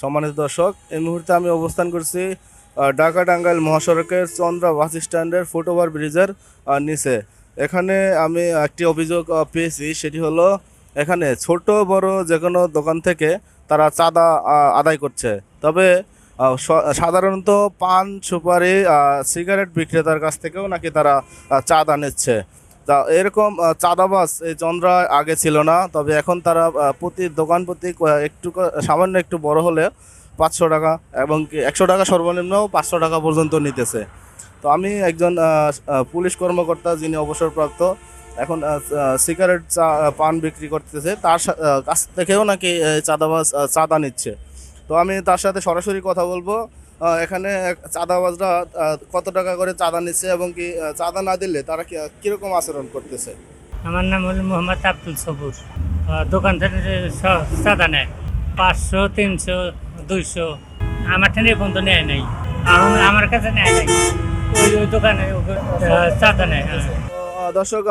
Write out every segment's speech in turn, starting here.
সম্মানিত দর্শক, এই মুহূর্তে আমি অবস্থান করছি ঢাকা টাঙ্গাইল মহাসড়কের চন্দ্রা বাস স্ট্যান্ডের ফুটওভার ব্রিজের নিচে। এখানে আমি একটি অভিযোগ পেয়েছি, সেটি হলো এখানে ছোট, বড় যে কোনো দোকান থেকে তারা চাঁদা আদায় করছে। তবে সাধারণত পান, সুপারি সিগারেট বিক্রেতার কাছ থেকেও নাকি তারা চাঁদা নিচ্ছে। তা এরকম চাঁদাবাস এই চন্দ্রা আগে ছিল না, তবে এখন তারা প্রতি দোকান প্রতি একটু সামান্য একটু বড় হলে পাঁচশো টাকা এবং একশো টাকা সর্বনিম্ন পাঁচশো টাকা পর্যন্ত নিতেছে। তো আমি একজন পুলিশ কর্মকর্তা যিনি অবসরপ্রাপ্ত, এখন সিগারেট চা পান বিক্রি করতেছে, তার কাছ থেকেও নাকি এই চাঁদাবাজ চাঁদা নিচ্ছে। তো আমি তার সাথে সরাসরি কথা বলব। এখানে চাঁদাবাজরা কত টাকা করে চাঁদা নিচ্ছে এবং কি চাঁদা না দিলে তারা কীরকম আচরণ করতেছে? আমার নাম হলো মোহাম্মদ আব্দুল সবুর। দোকান থেকে চাঁদা নেয়। পাঁচশো তিনশো দুইশো। আমার থেকে পর্যন্ত নেয় নাই। আমার- আমার কাছে নেয় নাই। ওই ওই দোকানে চাঁদা নেয় হ্যাঁ। দর্শক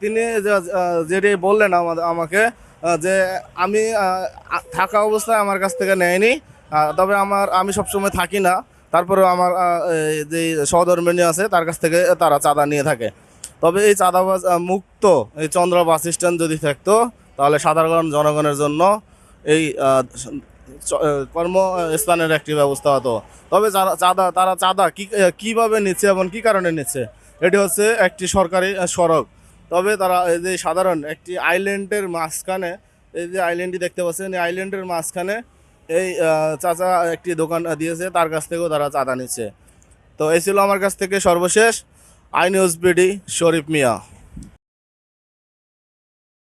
তিনি যে- যেটি বললেন আমাকে যে আমি থাকা অবস্থায় আমার কাছ থেকে নেয়নি। তবে আমার আমি সবসময় থাকি না। তারপরেও আমার যে সহধর্মিনী আছে তার কাছ থেকে তারা চাঁদা নিয়ে থাকে। তবে এই আহ, মুক্ত এই চন্দ্র বাস স্ট্যান্ড যদি থাকতো তাহলে সাধারণ জনগণের জন্য এই কর্মস্থানের একটি ব্যবস্থা হতো। তবে যারা চাঁদা তারা চাঁদা কী কীভাবে নিচ্ছে এবং কী কারণে নিচ্ছে? এটি হচ্ছে একটি সরকারি সড়ক। তবে তারা এই যে সাধারণ একটি আইল্যান্ডের মাঝখানে, এই যে আইল্যান্ডটি দেখতে পাচ্ছেন, এই আইল্যান্ডের মাঝখানে এই চাচা একটি দোকান দিয়েছে, তার কাছ থেকেও তারা চাঁদা নিচ্ছে। তো এই ছিল আমার কাছ থেকে সর্বশেষ, I news BD, Sharif Mia.